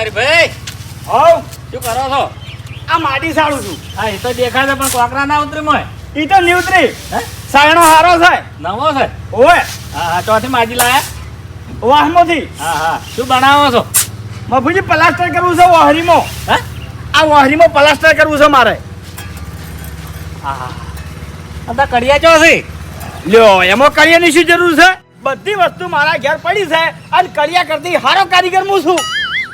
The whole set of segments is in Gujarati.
હરીભાઈ હોવ. શું કરો છો? આ માટી સાડું છું. હા એ તો દેખાય છે પણ કોકરા ના ઉતરી મોય. ઈ તો નિવતરી હે? સાયણો હારો છે. નવો છે? ઓય હા હા ચોથી માજી લાયા. વાહમાંથી હા હા શું બનાવો છો? મફુજી પ્લાસ્ટર કરવું છે વહરીમાં. હે? આ વહરીમાં પ્લાસ્ટર કરવું છે મારે. હા હા. તો કડિયા ચો છે? લ્યો એમાં કરિયાની શું જરૂર છે? બધી વસ્તુ મારા ઘેર પડી છે અને કડિયા કરતી હારો કારીગર હું છું.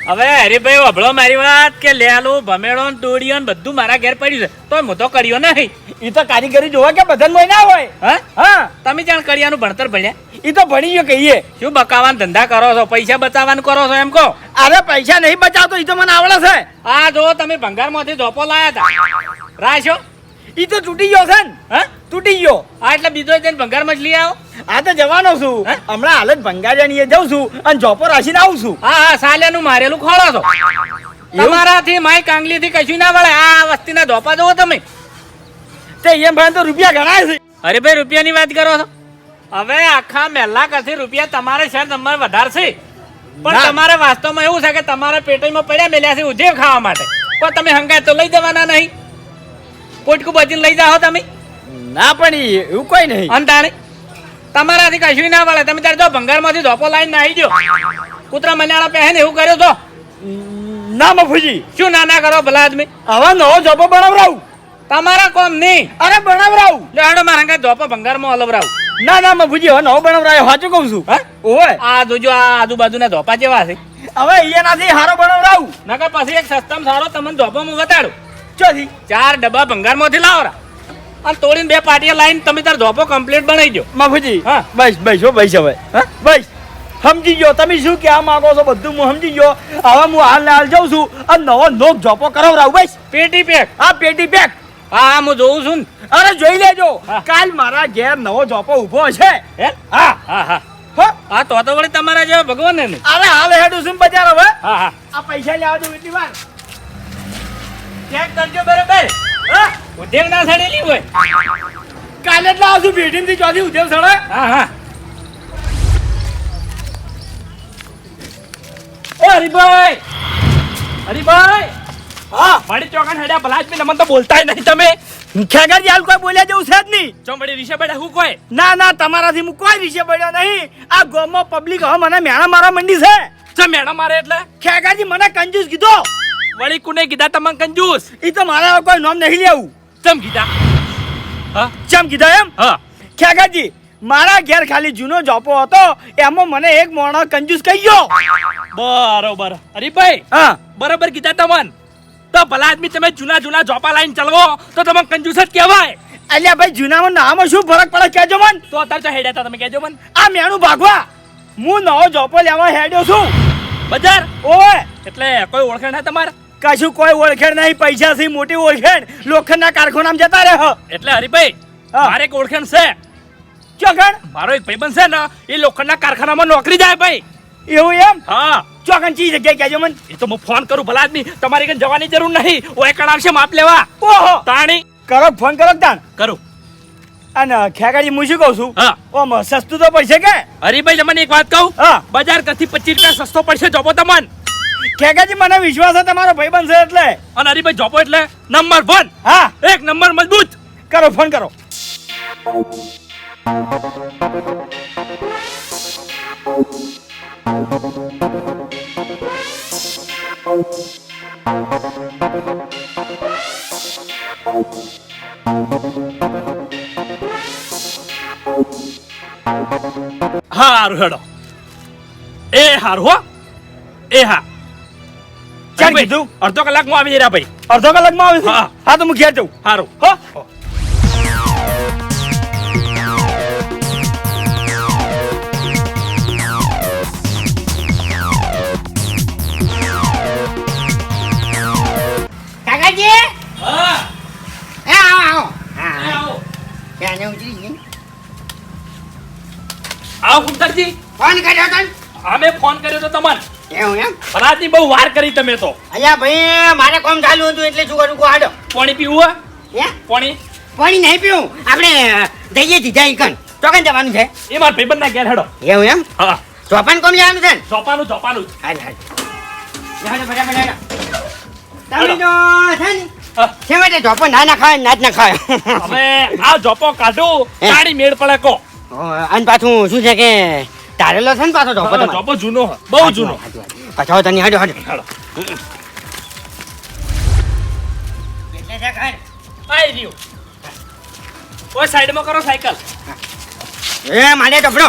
હવે હરીભાઈ વભળો મારી વાત કે લેલું ભમેડો ને તોડીઓ ને બધું મારા ઘેર પડ્યું છે. તો હું તો કર્યો નહીં. એ તો કારીગરી જોવા કે બધા કોઈ ના હોય? હા? હા. તમે જાણ કડિયાનું ભણતર ભણ્યા? એ તો ભણી ગયો કહીએ. શું બકાવાનો ધંધા કરો છો? પૈસા બચાવવાનું કરો છો એમ કહો? અરે પૈસા નહીં બચાવતો ઈ તો મને આવડે છે. આ જો તમે ભંગારમાંથી ધોપો લાયા હતા રાશો ઈ તો તૂટી ગયો છે ને. હા? તૂટી ગયો. આ એટલે બીજો જઈને ભંગારમાં જ લઈ આવો. આ તો જવાનો છું. હમણાં હાલત જ ભંગારિયાની જઉં છું અને જોપો રાખીને આવું છું. હા હા સાલ્યાનું મારેલું ખોળો છો. તમારાથી માય કાંગલીથી કશું ના વળે. આ વસ્તીના ધોપા જોવો તમે. તે એમ ભાઈ તો રૂપિયા ગણાય છે. અરે ભાઈ રૂપિયાની વાત કરો છો? હવે આખા મહેલા કરતી રૂપિયા તમારે શેર નંબર વધારશે પણ. તમારે વાસ્તવમાં એવું છે કે તમારા પેટીમાં પડ્યા મેલ્યા છે ઉધેવ ખાવા માટે. પણ તમે હંગાય તો લઈ જવાના નહીં. પોટકું બચીને લઈ જાઓ તમે. ના પણ એવું કોઈ નહીં. અંતાણી તમારાથી કશું ના વળે તમે ત્યારે જો ભંગારમાંથી ધોપો લાઈને આવી ગયો. કૂતરા મન્યાળા પહેને એવું કર્યો તો? ના મફુજી. શું ના ના કરો ભલા આદમી? હવે નવો ધોપો બનાવરાવું. તમારા કોમ નહીં. અરે બનાવરાવું. જો હેડો મારા હંગાય ધોપો ભંગારમાં હલવરાવું. ના ના મફુજી હવે નવો બનાવરાયો સાચું કહું છું. હા? ઓય આ જોજો આ આજુબાજુના ધોપા જેવા છે? હવે અહીંયાનાથી હારો બનાવરાવું. નકર પછી એક સસ્તામાં સારો તમને ધોપો હું બતાડું ચોથી. ચાર ડબ્બા ભંગારમાંથી લાવો રા. અને તોડીને બે પાટિયા લાઈન તમે તાર ધોપો કમ્પ્લીટ બનાવી દો. બાપુજી હા. બસ બસ હો બસ હવે. હા? બસ. સમજી ગયો. તમે શું કહેવા માંગો છો બધું હું સમજી ગયો. હવે હું હાલ હાલ જાઉં છું અને નવો નોક જોપો કરાવરાવું બસ પેટી પેક આ પેટી પેક હા હા હું જોઉં છું અરે જોઈ લેજો. હા. કાલ મારા ઘેર નવો જોપો ઊભો છે. હે? હા. હા હા. હો. હા તો તો વળી તમારા જેવા ભગવાન ને અરે હાલ હેડું છું બજાર હવે. હા હા. આ પૈસા લેવા દઉં એટલી વાર. ચેક કરજો બરાબર. હા ઉદ્યોગ ના સડેલી હોય. કાલે જ લાવું છું ભેટીથી ચોથી ઉદ્યોગ સડે? હા હા. ઓ હરીભાઈ! હરીભાઈ! હા? મારી ચોકન હેડ્યા ભલા જ મને તો બોલતાય નહીં તમે. ખેગર જાલ કોઈ બોલ્યા જેવું છે જ નહીં. ચોમડી વિશે બેઠા હું કોઈ? ના ના તમારાથી હું કોઈ રિષે પડ્યો નહીં. આ ગોમો પબ્લિક હવે મને મેણા મારવા મંડી છે. ચો મેણા મારે એટલે? ખેગાજી મને કંજૂસ કીધો. વળી કુને કીધા તમને કંજૂસ? એ તો મારા કોઈ નામ નહીં લેવું. ચમ કીધા? હા? ચમ કીધા એમ? હા. ખ્યાગાજી મારા ઘેર ખાલી જૂનો જોપો હતો એમાં મને એક મોણો કંજૂસ કહી ગયો. બરોબર. ભાઈ હા. બરોબર કીધા તમન. તો ભલા આદમી તમે જૂના જૂના જોપા લાઈન ચલવો તો તમે કંજૂસ જ કહેવાય. અલ્યા ભાઈ જૂનામાં નામાં શું ફરક પડે કહેજો મન. તો અત્યારે તો હેડ્યા હતા તમે કહેજો મન. આ મેણું ભાગવા. હું નવો જોપો લેવા હેડ્યો છું. બજાર? ઓય એટલે કોઈ ઓળખાણ ના તમારે? કશું કોઈ ઓળખેણ નહીં પૈસા થી મોટી ઓળખેણ લોખંડના કારખાનામાં જતા રહે. એટલે હરીભાઈ હા. મારે એક ઓળખેણ છે. ચોકણ મારો એક ભાઈબંધ છે ને એ લોખંડના કારખાનામાં નોકરી જાય ભાઈ. એવું એમ? હા. ચોકણ ચી જગ્યાએ કહેજો મન. એ તો હું ફોન કરું ભલા આદમી. તમારી કઈ જવાની જરૂર નહીં. ઓય કણ આવશે માપ લેવા. ઓહો. તાણી. કરો ફોન કરો તાણ. કરું. અને ખેગાજી હું શું કહું છું? હા. ઓમ સસ્તું તો પૈસે કે? હરીભાઈ તમને એક વાત કહું? હા. બજાર કથી પચીસ રૂપિયા સસ્તો પડશે જોબો તમને ખેગાજી મને વિશ્વાસ છે તમારો ભાઈ બનશે એટલે. અને હરીભાઈ જોપો એટલે? Number one. હા. એક નંબર મજબૂત. કરો ફોન કરો. હારું હેડો. એ હારું હો. એ હા. ચાલ કીધું? અડધો કલાકમાં આવી જરા ભાઈ. અડધો કલાકમાં આવે હા. હા તો હું ઘેર જઉં. સારું હો. કાકાજી? હા. એ આવો આવો. હા હા. ઉતરી ગઈ? આવો કુંતરજી. ફોન કર્યો તને? અમે ફોન કર્યો તો તમને. એવું એમ? ફરાતી બહુ વાર કરી તમે તો. અલ્યા ભાઈ મારે કોમ ચાલુ હતું એટલે શું કરું હાડો પાણી પીવું હે? પાણી? પાણી નહીં પીવું. આપણે દઈએ દીધા ઈકન ચોકન જવાનું છે. એ મારા ભાઈબંધના ઘેર હેડો. એવું એમ? હા. ચોપાન કોમ જવાનું છે ને? ચોપાનું ચોપાનું હાલ હાલ. તમે તો છે ને. છેવટે ના ના ખાય ના જ ના ખાય. હવે આ જોપો કાઢો હે. મેળ પડે કો. અને પાછું શું છે કે તારેલો છે ને પાછો ઝોપો તમારો. જોપો જૂનો બહુ જૂનો. પાછો તને હાડો હાડો. એટલે રહ્યું સાઈડમાં કરો સાયકલ. એ મારે ટપડો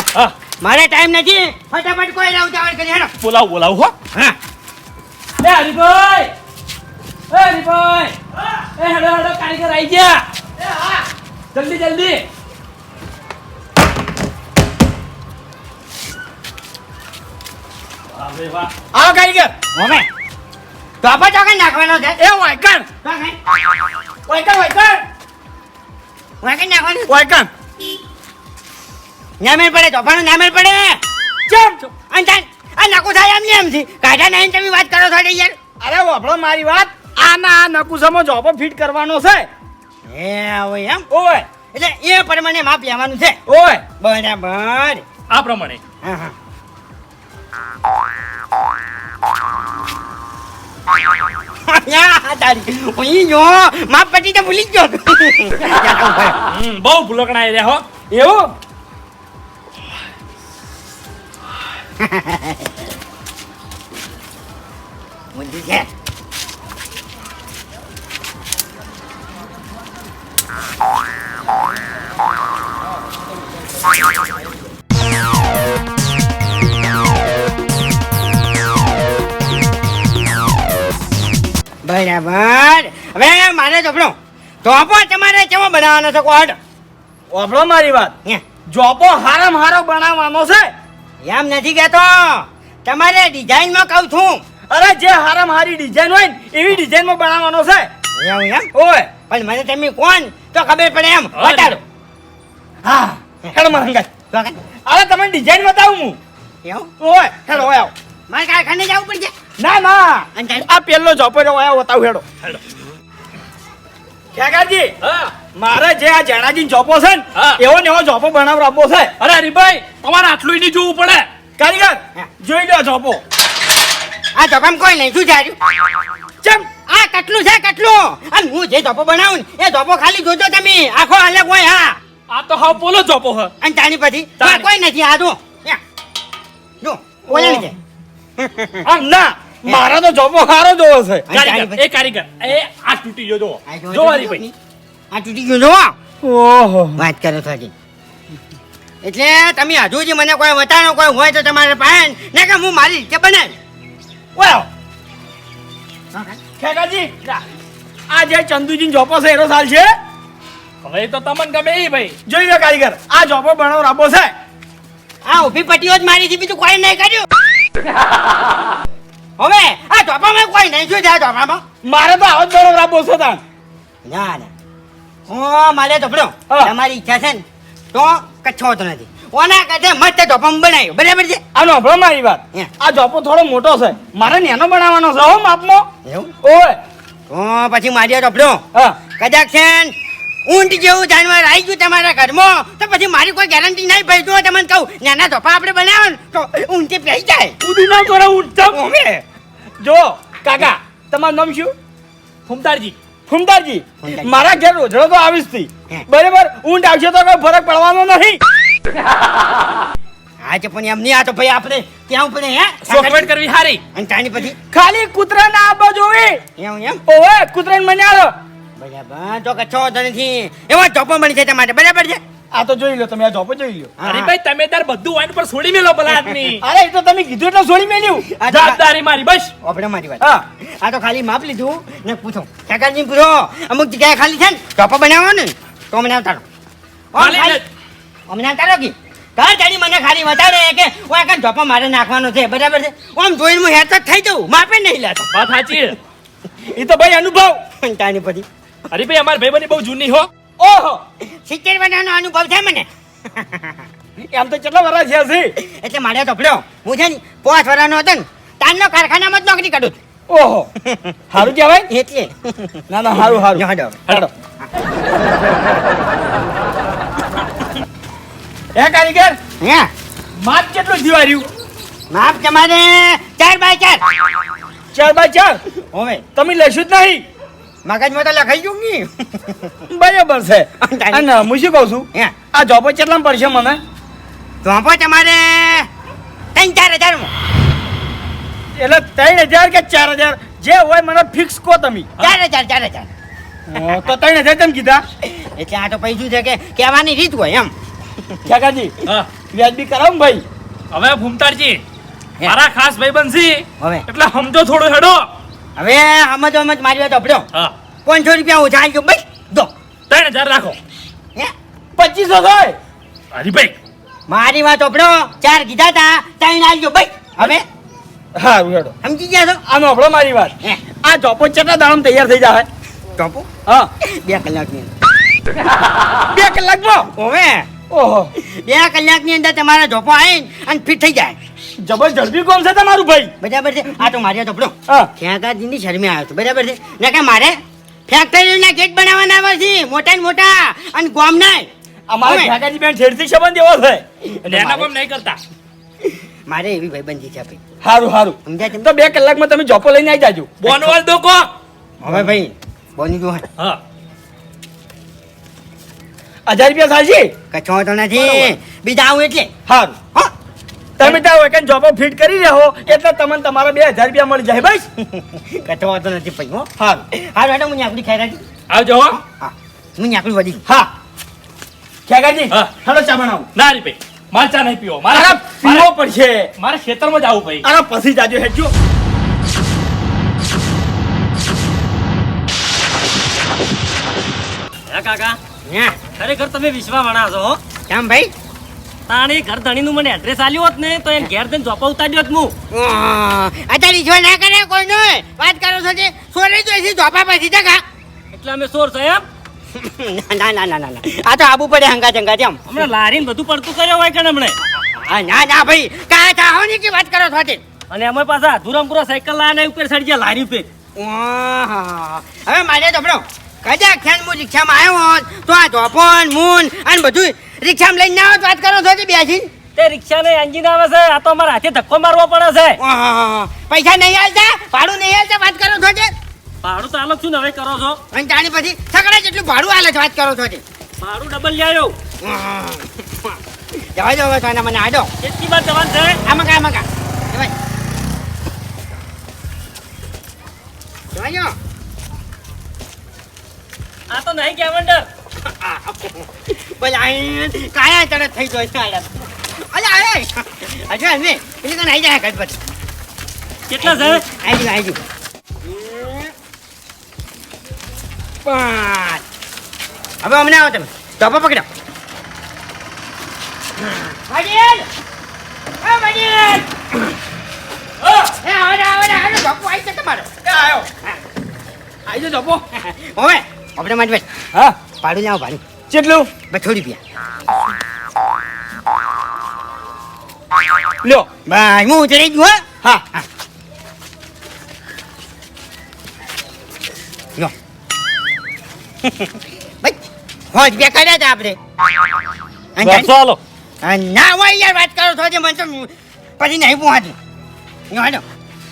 મારે ટાઈમ નથી. ફટાફટ કોઈ ના ઉતાવળ કરી હેડો. બોલાવ બોલાવ હો. હા. એ હરીભાઈ એ હરીભાઈ એ હેડો હેડો કારીગર આવી ગયા. જલ્દી જલ્દી. આવો કારીગર હવે ઝોપો ચોકન નાખવાનો છે. એ વાયકર વાયકર વાયકર વાયકર નાખવાનો. વાયકણ. નામેર પડે ઝોપાનું નામેર પડે. ચમ. અને આ નકુ થાય એમ ને એમ છે કાઢા નહીં તમે વાત કરો છો યાર. અરે વાપરો મારી વાત. આમાં આ નકુસામાં જોબો ફિટ કરવાનો છે. એ હોય એમ? ઓય એટલે એ પ્રમાણે માપ લેવાનું છે. ઓય બરાબર. આ પ્રમાણે. હા હા. બહુ ભૂલકણા રહ્યા હો એવું ઊંધું છે બરાબર. હવે મારે જોપડો જોપો તમારે કેવો બનાવવાનો છે કોડ વાપરો મારી વાત. જોપો હારામ હારો બનાવવાનો છે. એમ નથી કહેતો. તમારે ડિઝાઇનમાં કહું છું. અરે જે હારામ હારી ડિઝાઇન હોય ને એવી ડિઝાઇનમાં બનાવવાનો છે. એવું એમ? ઓય. પણ મને તમે કોણ? તો ખબર પડે એમ. બતાડો. હા હેડ વખત. અરે તમે ડિઝાઇન બતાવું હું. એવું? ઓય હેડ ઓય આવો. મારે કારખાને જવું પડશે? ના ના. આ પેલો હેડો. હેડો. ખેગાજી મારે જે આ જણાજી જોપો છે ને એવો ને એવો જોપો બનાવરાવો છે. અરે હરીભાઈ તમારે આટલું નહીં જોવું પડે. કારીગર જોઈ લો જોપો આ ધોકામ કોઈ નહીં શું ચાર્યું ચમ. આ કેટલું છે કેટલું? અને હું જે ધોપો બનાવું ને એ ધોપો ખાલી જોજો તમે. આખો અલગ હોય હા. આ તો હા પોલો જોપો હ અને તાની પછી. કોઈ નથી આ જો. જો ઓલા છે. આમ ના મારા તો જોબો સારો જોવો છે. કારીગર એ કારીગર એ આ તૂટી ગયો જો આ જો, જો જો, હરીભાઈ આ તૂટી ગયો જો ઓહો. વાત કરો છો એટલે તમે હજુ જે મને કોઈ વટાણો કોઈ હોય તો તમારે પાસે ને કે હું મારી રીતે બને ઓયો. ખેગાજી આ જે ચંદુજી જોપો છે એનો સાલ છે? હવે તો તમને ગમે એ ભાઈ. જોઈ લો કારીગર આ જોપો બનાવરાવો છે. આ ઊભી પટીઓ જ મારી છે બીજું કોઈ નહીં કર્યું. હવે આ ચોપામાં કોઈ નહીં જોઈ જાય ચોપામાં? મારે તો આવો જ બનાવરાવો છે તાન ના ના. હું મારે ચોપડો તમારી ઈચ્છા છે ને તો કચ્છો તો નથી. ઓના કાઢે મસ્ત ચોપામાં બનાવ્યો. બરાબર છે? આનો હંભળો મારી વાત. આ જોપો થોડો મોટો છે. મારે નેનો બનાવવાનો છે હો માપનો. એવું? ઓય. તો પછી મારી આ હા. કદાચ છે ને ઊંટ જેવું જાનવર આવી ગયું તમારા ઘરમાં. તો પછી મારી કોઈ ગેરંટી નહીં ભાઈ. જો તમને કહું નાના ધોફા આપણે બનાવો તો ઊંટે પહેરી જાય. ઉડી ના કરો ઊંટ અમે જો કાકા તમારું નામ શું? ફૂમતારજી. ફૂમતારજી. મારા ઘેર રોજડો તો આવીશથી બરાબર? ઊંટ આવશે તો કોઈ ફરક પડવાનો નહીં. આજે પણ એમ નહીં આ તો ભાઈ આપણે ક્યાં પણ હે સોકવેટ કરવી હારી. અને તાની પછી ખાલી કૂતરાના આપવા જોવી એમ એમ? ઓવે કૂતરાને મને આલો. બરાબર. તો કચ્છો વાંધો નથી એવા ચોપો બની છે તમારે. બરાબર છે? આ તો જોઈ લો તમે આ જોપો જોઈ લો. અરે ભાઈ તમે તાર બધું વાઈન પર છોડી મેલો ભલા આદમી અરે એ તો તમે કીધું એટલે છોડી મેલ્યું. આ જવાબદારી મારી બસ. આપણે મારી વાત. હા. આ તો ખાલી માપ લીધું ને પૂછો. કાકાજી પૂછો. અમુક જગ્યાએ ખાલી છે ને ચોપો બનાવવાનું ને તો મને આવતાડો અમને આવતાડો કે? ઘર જાણી મને ખાલી વધારે કે ઓય કાંઈ ચોપો મારે નાખવાનો છે? બરાબર છે? આમ જોઈને હું હેર થઈ જવું માપે નહીં લેતો. વાત સાચી એ તો ભાઈ અનુભવ. તાની પછી હરીભાઈ અમાર ભાઈ બહુ જૂની હો. ઓહો! સિત્તેર વર્ષનો અનુભવ છે મને. એમ તો કેટલા વર્ષ થયા છે? એટલે મારે તો પડ્યો હું છે ને પાંચ વર્ષનો હતો ને તાનનો કારખાનામાં જ નોકરી કરું ઓહો! સારું કહેવાય? એટલે. ના ના સારું સારું હેડો. હાડો. એ કારીગર? હે? માપ કેટલું જીવાર્યું? માપ તમારે ચાર બાય ચાર. ચાર બાય ચાર? હવે. તમે લેશું જ નહીં? મગજમાં તો લખાઈ ગયું ને બરાબર છે. અને હું શું કહું છું? આ જોબો કેટલામાં પડશે મને? જોબો તમારે ત્રણ ચાર હજારમાં એટલે ત્રણ હજાર કે ચાર હજાર? જે હોય મને ફિક્સ કહો તમે. ચાર હજાર ચાર હજાર. તો ત્રણ હજાર કેમ કીધા? એટલે આ તો પૈસું છે કે કહેવાની રીત હોય એમ. ઠેકાજી વ્યાજબી કરાવ ભાઈ? હવે ભૂમતારજી મારા ખાસ ભાઈ બનશી એટલે સમજો થોડો હેડો. હવે સમજો સમજ મારી વાત અભડ્યો હા. પાંચસો રૂપિયા ઓછા આવી ગયો ભાઈ દો. ત્રણ હજાર રાખો. હે? પચીસો થાય હરીભાઈ મારી વાત અભડો ચાર કીધા તા ત્રણ આવી ગયો ભાઈ હવે? હા હેડો. સમજી ગયા છો? આનો આપણો મારી વાત. આ ચોપો કેટલા દાડામાં તૈયાર થઈ જાય ચોપો? હા. બે કલાકની બે કલાકમાં? હવે ઓહો. બે કલાકની અંદર તમારા ધોપો આવીને અને ફિટ થઈ જાય. જબર ઝડપી કોમ છે તમારું ભાઈ? બરાબર છે. આ તો મારી ધોપડો હા. ખેગાજીની શરમે આવ્યો હતો. બરાબર છે. ને કે મારે ફેક્ટરીના ગેટ બનાવવાના આવે છે મોટા ને મોટા અને ગોમના અમારે હવે. બેન છેડતી સંબંધ એવો છે. અને એના કોમ નહીં કરતા. મારે એવી ભાઈબંધી છે ભાઈ સારું સારું સમજાય? તો બે કલાકમાં તમે જોપો લઈને આવી જાજો. બોનવાલ દો કો. હવે ભાઈ બોની દો હા. હજાર રૂપિયા થશે કચો તો નથી. બીજા આવું એટલે. સારું હા. તમે ત્યાં વેકન જોબો ફિટ કરી રહ્યો એટલે તમને તમારા બે હજાર રૂપિયા મળી જાય બસ. કચો તો નથી ભાઈ હો. હા. હેડો હું ખાઈ રાખી. આવજો હો. હા હું. આકડી વધી. હા. કાકાજી હા. હાલો ચા બનાવો. ના હરીભાઈ મારે ચા નહીં પીવો. મારા પીવો પડશે. મારે ખેતરમાં જ આવું ભાઈ. અરે પછી જાજો હેડજો કાકા? હા. ખરેખર તમે વિશ્વા વણા છો કેમ ભાઈ? તાણી ઘર ધણીનું મને એડ્રેસ આલ્યું હોત ને તો એને ઘેર જઈને જોપા ઉતાર્યો હું. અત્યારે ઈશ્વર ના કરે કોઈ નહીં વાત કરો છો જે સોરે જોઈશે ધોપા પછી જગા એટલે અમે સોર છે એમ? ના ના ના ના ના. આ તો આબુ પડે હંગા જંગા તેમ હમણાં લારીને બધું પડતું કર્યો હોય કે હમણે? ના ના ભાઈ. કાં ચાહો ની કે વાત કરો છો તે અને અમે પાછા ધુરમપુરા સાયકલ લાયા ઉપર સડી ગયા લારી ઉપર. આહ, હવે મારે તો આપણો કદાચ ખ્યાલ હું રિક્ષામાં આવ્યો હોત તો આ ધોપણ મૂન અને બધું રિક્ષામાં લઈને ના વાત કરો છો તે બેસી. તે રિક્ષાને એન્જિન આવે છે આ તો અમારા હાથે ધક્કો મારવો પડે છે. પૈસા નહીં હાલતા ભાડું નહીં હાલતા વાત કરો છો તે ભાડું તો આલો છું ને હવે કરો છો. અને જાણી પછી સગડા જેટલું ભાડું હાલે છે વાત કરો છો તે ભાડું ડબલ આહ, જવા જો હવે મને આડો કેટલી વાર જવાનું છે? આમાં કા આમાં કા? જવાય. જવાય આ તો નહીં ગયા મંડળ. આઈ કાયા તરત થઈ ગયો છે અલ્યા હમે એટલે કને આઈ જાય પર કેટલા છે આવી આઈ જો પાંચ હવે અમને આવો તમે ટોપો પકડો વડીલ એ વડીલ એ આવડે આવડે આવડે ટોપો આવી છે તમારો આવ્યો આવી જાઓ જોપો હવે આપણે માટે હા ભાડું લાવો ભાડું કેટલું? બસો રૂપિયા. લ્યો. ભાઈ હું ઉતરી ગયો હા. હા. લો ભાઈ હોજ બે કર્યા હતા આપણે. આ ના હોય યાર વાત કરો છો જે મને તો પછી નહીં પહોંચું હાલો.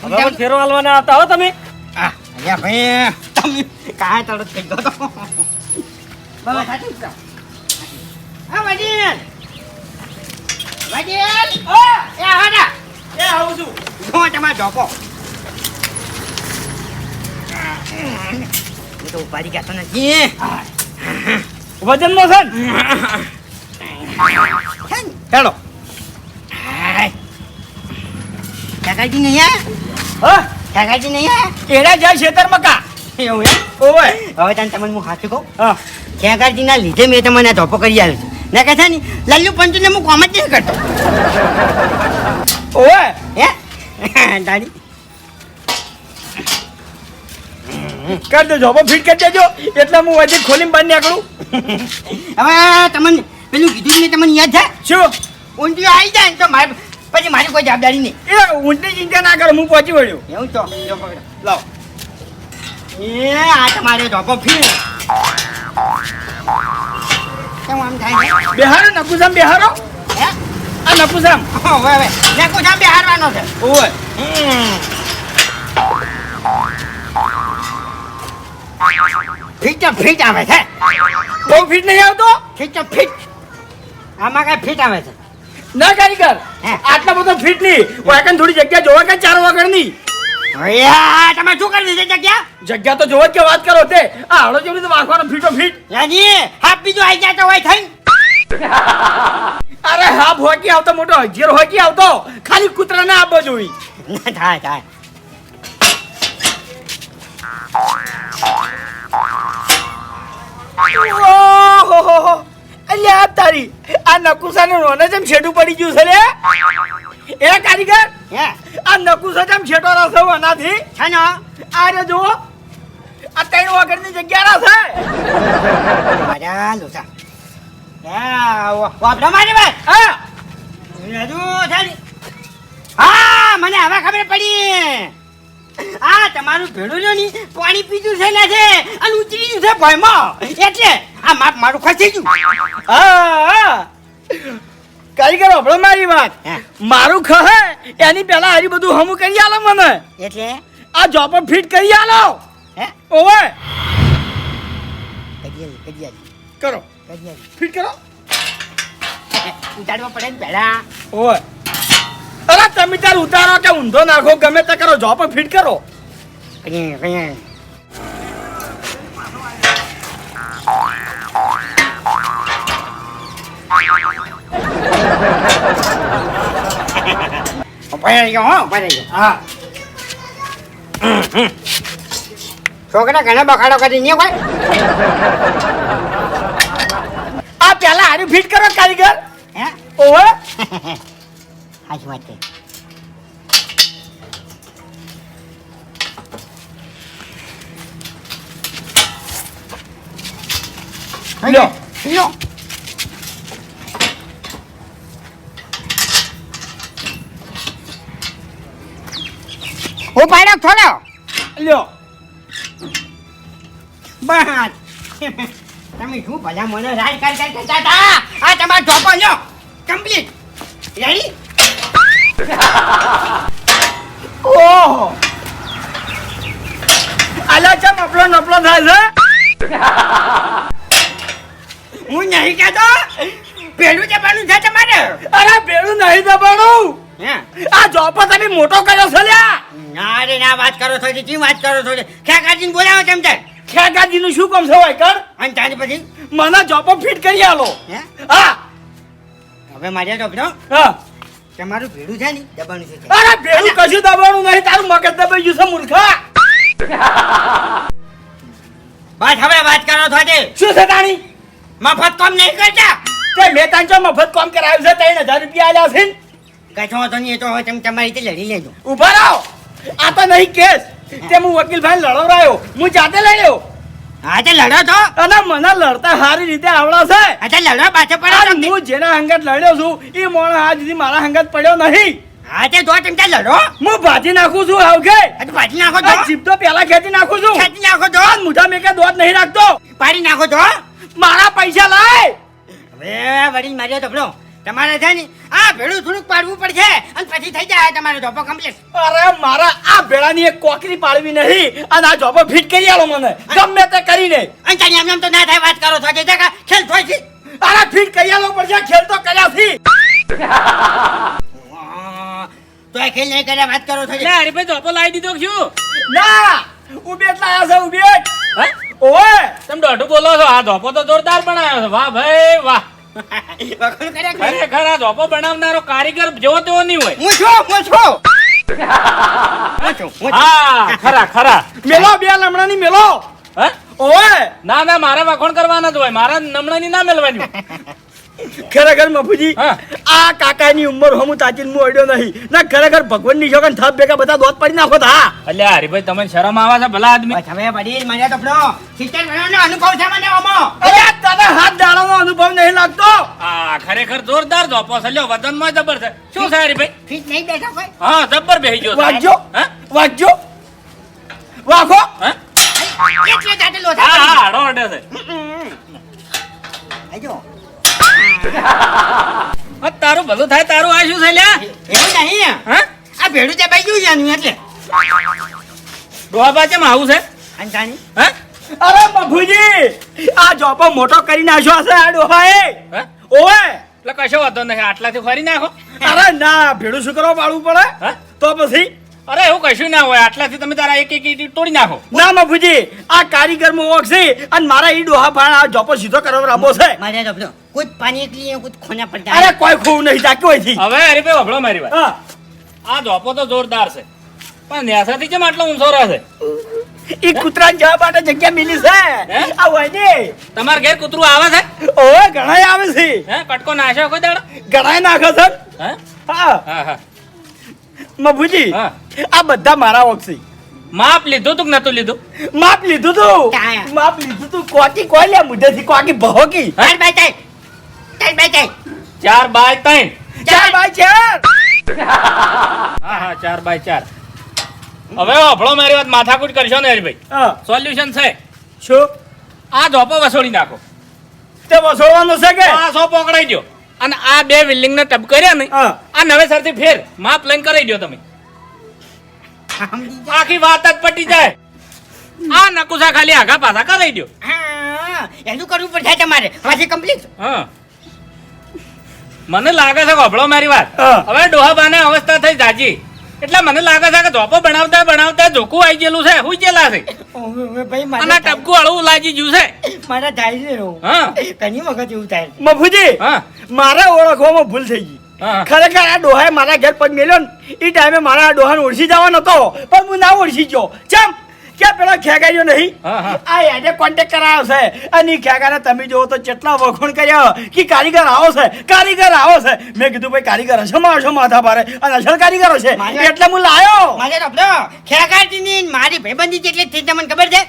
હવે ફેરો હાલવાના આવતા હો તમે. હા ભાઈ તમે કાંઈ તરત થઈ ગયો બાબા સાચું જ. હા વડીલ વડીલ ઓ એ આવો ને. એ આવું છું. જો તમારો ઢોકો. હું તો ઉપાડી ગયા તો નથી. વજનનો છે ને? કાકાજી નહીં આ હા? કાકાજી નહીં એડા જાય ખેતર કા? એવું હે ઓય હવે તને તમને હું સાચું કહું. હા. ખેગારજીના લીધે મેં તમને ધોપો કરી આવ્યો છું. ને કહે છે ને લલ્લુ પંચુને હું કોમ જ નહીં કરતો. ઓવે. હે? દાડી કર દો જોબો ફિટ કરી દેજો. એટલે હું વજન ખોલીને બહાર નીકળું. હવે તમને પેલું કીધું ને તમને યાદ છે? શું? ઊંધિયું આવી જાય તો મારે પછી મારી કોઈ જવાબદારી નહીં. એ ઊંટી ચિંતા ના કરો હું પહોંચી વળ્યો. એવું તો. લાવ. એ આ તમારે ધોપો ફીર કેમ આમ થાય બેહારો નકુસામ બેહારો હે? આ નકુસામ હવે હવે ને કોઈ હારવાનો છે. ઓવે. ફિટ ફિટ આવે છે. બહુ ફીટ નહીં આવતો? ફિટ ફિટ આમાં કઈ ફિટ આવે છે? ના કારીગર. આટલા બધો ફીટ નહીં. વાકન થોડી જગ્યા જોવા કે ચાર વગરની. અયા તમે શું કરી દીધી જગ્યા? જગ્યા તો જોવા જ કે વાત કરો તે. આ હળો જેવડી તો વાંખવાનો ફીટો ફીટ યાની હાફ બીજો આવી જાય તો હોય થઈ અરે હા હોકી આવતો મોટો હજીર હોકી આવતો. ખાલી કૂતરાને આબો જોઈ ના થાય થાય. અલ્યા તારી આ નકુસાને રોને જેમ છેડું પડી ગયું છે લે. એ કારીગર? હે. આ નકુસા જેમ છેટો રસો આનાથી? છે ને. આ રે જુઓ. આ ત્રણ વગરની જગ્યા રસે છે લુસા વાપરા મારી વાત. હા. હજુ છે હા મને હવે ખબર પડી. આ તમારું ભેડું જો ની પાણી પીધું છે ને છે અને ઉતરી ગયું છે ભયમાં. એટલે આ માપ મારું ખસી ગયું. હા. કારીગર હવે મારી વાત. મારું ખહે એની પહેલા આરી બધું હમું કરી આલો મને. એટલે? આ જોબ ફિટ કરી આલો. હે? ઓવે. કડિયાલી કડિયાલી કરો. કડિયાલી ફિટ કરો. ઉતારવા પડે ને પહેલા. ઓવે. અરે તમે તાર ઉતારો કે ઊંધો નાખો ગમે તે કરો જોબ ફિટ કરો. કઈ કઈ ઊભા ગયો હો ઊભા ગયો હા છોકરા ઘણા બખાડો કરી નહીં આ પહેલા હારી ફિટ કરો કારીગર હે ઓવે હાચી વાત છે લ્યો લ્યો ઉપાડો થોડો લ્યો. બસ. તમે શું ભલા મને રાજ કર કર હતા આ તમારો ઢોપો લ્યો. કમ્પ્લીટ રેડી ઓહો. આલા ચમ અપલો નપલો થાય છે? હું નહીં કહેતો. પેલું જવાનું છે તમારે. અરે પેલું નહીં દબાણું આ જોપો તમે મોટો કર્યો છે લ્યા. ના રે ના વાત કરો છો જી વાત કરો છો કાઢીને બોલાવો તેમ તેમ ખેગાજી નું શું કામ છે ભાઈ કર? અને ત્યાર પછી? મને જોપો ફિટ કરી આલો. હા? હવે મારે જોપનો હા. તમારું ભેડું છે ને દબાણું છે. અરે ભેડું કશું દબાણું નહીં તારું મગજ દબાઈ ગયું છે મૂર્ખા. બસ હવે વાત કરો છો તે શું છે તાણી? મફત કામ નહીં કરતા? તે મેં ચો મફત કામ કરાવ્યું છે ત્રણ હજાર રૂપિયા આલ્યા છે તો તમે તમારી રીતે લડી લેજો. રહો. આ તો નહીં કેસ. તે હું વકીલ ભાઈ લડવરાયો હું જાતે લડ્યો હા તે લડો તો અને મને લડતા સારી રીતે આવડે છે. તે પાછો હું જેના હંગત લડ્યો છું એ મોણ આજ સુધી મારા હંગત પડ્યો નહીં. હા તે જો તમે લડો. હું ભાજી નાખું છું આવકે હા નાખો તો. જીભ તો પેલા ખેંચી નાખું છું. ખેંચી નાખો તો. મુઠા મેં મેકે દોત નહીં રાખતો? પાડી નાખો તો. મારા પૈસા લાય. હવે વળી માર્યો તપડો તમારે છે ને આ ભેડું થોડુંક પાડવું પડશે અને પછી થઈ જાય તમારો ધોપો કમ્પ્લીટ અરે મારા આ ભેળાની એક કોકરી પાડવી નહીં. અને આ જોબો ફિટ કરી આલો મને. ગમે તે કરીને. અને એમ એમ તો ના થાય વાત કરો છો કે જગા ખેલ થોય છે. અરે ફિટ કરી આલો પડશે ખેલ તો કર્યા થી તો એ ખેલ નહીં કર્યા વાત કરો છો ના અરે ભાઈ ધોપો લાવી દીધો કે ના ઉબેટ લાયા છે ઉબેટ ઓય તમે દોઢું બોલો છો આ ધોપો તો જોરદાર બનાવ્યો છે. વાહ ભાઈ વાહ. ખરેખર? આ ધોપો બનાવનારો કારીગર જેવો તેવો નહીં હોય. હું છું હું છું. હું ખરા ખરા. મેલો બે લમણાની મેલો. હે? ના ના મારે વખોણ કરવાના જ હોય. મારા નમણાની ના મેલવાની ખરેખર મફુજી. આ કાકાની ઉંમર હમું તાચી હું અડ્યો નહીં. ના ખરેખર ભગવાનની છોકરા થાપ ભેગા બધા દોત પડી નાખો તા અલ્યા હરીભાઈ તમને શરમ આવે છે ભલા આદમી? તમે પડી મને તો તપડો સિસ્ટર વર્ષનો અનુભવ છે મને ઓમો. અરે તને હાથ ડાળાનો અનુભવ નહીં લાગતો? આ ખરેખર જોરદાર ધોપો છે. લ્યો વજનમાં જબર છે. શું છે હરીભાઈ? ફીટ નહીં બેઠો કોઈ? હા જબર બેહી ગયો. વાગજો હે? વાગજો વાગો હે? એટલે જાતે લોથા હા હા અડે છે. આજો તારું ભલું થાય તારું આ શું છે લ્યા? એવું નહીં. હા? આ ભેડું તે બાઈ ગયું છે એટલે? ડોહાબા ચેમ આવું છે? અંજાની હે? અરે મફુજી આ જોપો મોટો કરી નાખ્યો છે આ ડોહા એ ઓએ એટલે કશો વાંધો નહીં આટલાથી ફરી નાખો. અરે ના ભેડું શું કરવા પાડવું પડે? હે? તો પછી? અરે એવું કશું ના હોય આટલાથી તમે તારા એક એક ઈંટ તોડી નાખો. ના મફુજી આ કારીગરમાં ઓળખશે અને મારા ઈ ડોહા ભાણ આ જોપો સીધો કરવા રાબો છે. મારે કુછ પાણી એકલી કુછ ખોના પડતા અરે કોઈ ખૂવ નહીં જાક્યો હોયથી હવે હરીભાઈ વભળો મારી વાત. હા. આ ધોપો તો જોરદાર છે. પણ ન્યાસાથી કેમ આટલો ઊંચો રહે છે? ઈ કૂતરા જવા માટે જગ્યા મિલી છે. હે? આ હોય ને તમારા ઘેર કૂતરું આવે છે? ઓય ઘણાય આવે છે. હે કટકો નાખ્યો કોઈ દાડો? ઘણાય નાખો છે. હે? હા. હા હા. મફુજી હા. આ બધા મારા ઓળખશે માપ લીધું તું કે નતું લીધું? માપ લીધું તું. ક્યાં? માપ લીધું તું. કોકી કોઈ લે મુઢેથી કોકી ભહોકી. હાર ભાઈ ચાલ. બાય ચાર બાય ત્રણ. ચાર બાય ચાર. હા હા ચાર બાય ચાર. હવે અભળો મારી વાત માથાકૂટ કરશો ને હરીભાઈ સોલ્યુશન છે. શું? આ ઝોપો વસોડી નાખો. તે વસોડવાનું છે કે? આ સો પકડાઈ દો અને આ બે બિલ્ડિંગ ને ટપ કર્યા ને આ નવેસરથી ફેર. માપ લઈને કરાઈ દો તમે. આખી વાત જ પટી જાય. આ નકુસા ખાલી આગા પાછા કરાઈ દો હા એનું કરવું પડશે તમારે. પછી કમ્પ્લીટ હા. મને લાગે છે ગોભળો મારી વાત. હવે હવે ડોહાબાને અવસ્થા થઈ જાજી. એટલે મને લાગે છે કે ધોપો બનાવતા બનાવતા જોખું આવી ગયેલું છે. હું ગયેલા છે. ભાઈ અને મારા ટપકું હળવું લાગી ગયું છે. મારા થાય છે હા. ઘણી વખત એવું થાય. મફુજી હા. ઓળખવામાં ભૂલ થઈ ગઈ. ખરેખર આ ડોહાએ મારા ઘર પગ મેલ્યો ને એ ટાઈમે મારા આ ડોહાને ઓળખી જવાનો હતો પણ હું ના ઓળખી ગયો. ચમ? કે પેલો ખેગાયો નહીં? હા, હા. આ એને કોન્ટેક્ટ કરાયો છે. અને ખેગાને તમે જોવો તો કેટલા વખોણ કર્યા કે કારીગર આવો છે કારીગર આવો છે. મેં કીધું ભાઈ કારીગર હશે મારશો માથા ભારે. અને અસલ કારીગરો છે. એટલે હું લાયો. મારે રબડો ખેગારજીની મારી ભાઈબંધી જેટલી જ થઈ તમને ખબર છે?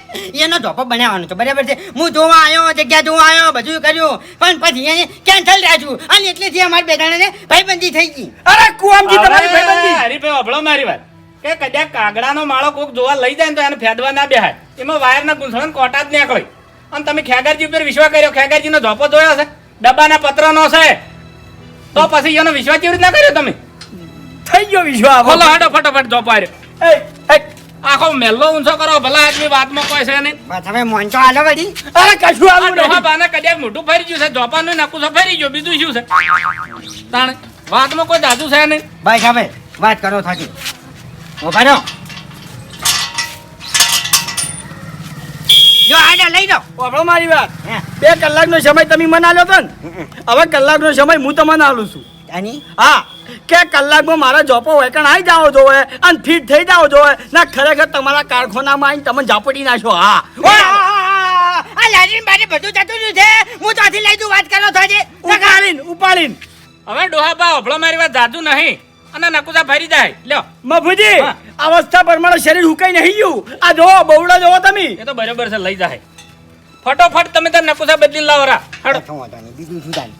એનો ધોપો બનાવવાનો છે બરાબર છે? હું જોવા આવ્યો જગ્યા જોવા આવ્યો બધું કર્યું. પણ પછી એને કેન્સલ રાખ્યું અને એટલેથી અમારી બે જણાને ભાઈબંધી થઈ ગઈ. અરે કુવામજી તમારી ભાઈબંધી. હરીભાઈ અભળો મારી વાત. કે કદાચ કાગડાનો માળો કોક જોવા લઈ જાય તો એને ફેદવા ના બેહાય. એમાં વાયરના ગુંસણ કોટા જ નીકળે. અને તમે ખેગરજી ઉપર વિશ્વાસ કર્યો ખેગારજીનો ધોપો જોયો છે? ડબ્બાના પત્રનો છે. તો પછી એનો વિશ્વાસ કેવી રીતના કર્યો તમે? થઈ ગયો વિશ્વાસ. બોલો હાડો ફટાફટ ધોપો આવ્યો આખો મેલ્લો ઊંચો કરો ભલા આદમી વાતમાં કોઈ છે નહીં. તમે મોંચો આલો વળી. અરે કશું આ આવું ડોહા નહીં બાને કદાચ મોઢું ફરી ગયું છે ધોપાનું નકુસો ફરી ગયો બીજું શું છે? તાણે વાતમાં કોઈ દાદુ છે નહીં? ભાઈ સાહેબ વાત કરો થાકી. ઊભા રહો. જો આડા લઈ જાઓ. વાપરો મારી વાત. હે. બે કલાકનો સમય તમે મને આલ્યો હતો ને હવે કલાકનો સમય હું તમને આલું છું. આની? હા કે કલાકમાં મારા જોપો વેકણ આવી જાઓ જોવે અને ફિટ થઈ જાઓ જોવે ના ખરેખર તમારા કારખાનામાં આવીને તમે ઝાપડી નાખો હા. આ, લારીન બારી બધું જતું રહ્યું છે. હું ત્યાંથી લઈ દઉં વાત કરો થાજે ઉપાડીન ઉપાડીને. હવે ડોહા બા મારી વાત જાતું નહીં. અને નકુસા ફરી જાય. લ્યો. મફુજી અવસ્થા પ્રમાણે શરીર હુકાઈ નહીં ગયું. આ જો બહુડા જોવો તમે. એ તો બરોબર છે લઈ જાય. ફટોફટ તમે તાર નકુસા બદલી લાવો રા. હડો બીજું શું થાય?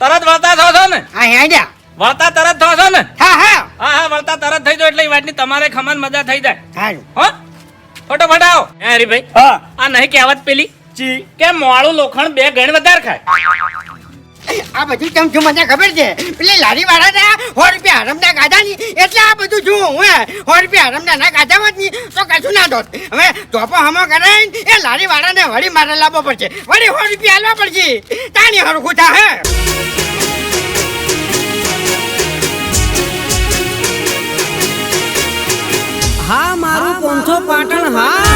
તરત વળતા થો છો ને. હા હેડ્યા વળતા તરત થો છો ને. હા હા. હા હા વળતા તરત થઈ જાય એટલે એ વાતની તમારે ખમણ મજા થઈ જાય. સારું હો. ફટોફટ આવો. હે. હરીભાઈ હા આ નહીં કહેવત પેલી ચી. કે મોળું લોખંડ બે ગણ વધારે ખાય. આ બધું કેમ છું મને ખબર છે. પેલી લારી વાળા ના સો રૂપિયા હરમદા ગાધા ની એટલે આ બધું છું હું. સો રૂપિયા હરમદા ના ગાધા હોતની. તો કશું ના દોત. હવે ચોપો હમો કરાય એ લારી વાળા ને વળી મારે લાવવો પડશે. વળી સો રૂપિયા આલવા પડશે. તાની હરખું થા, હે. હા, મારું પોંથો પાટણ, હા.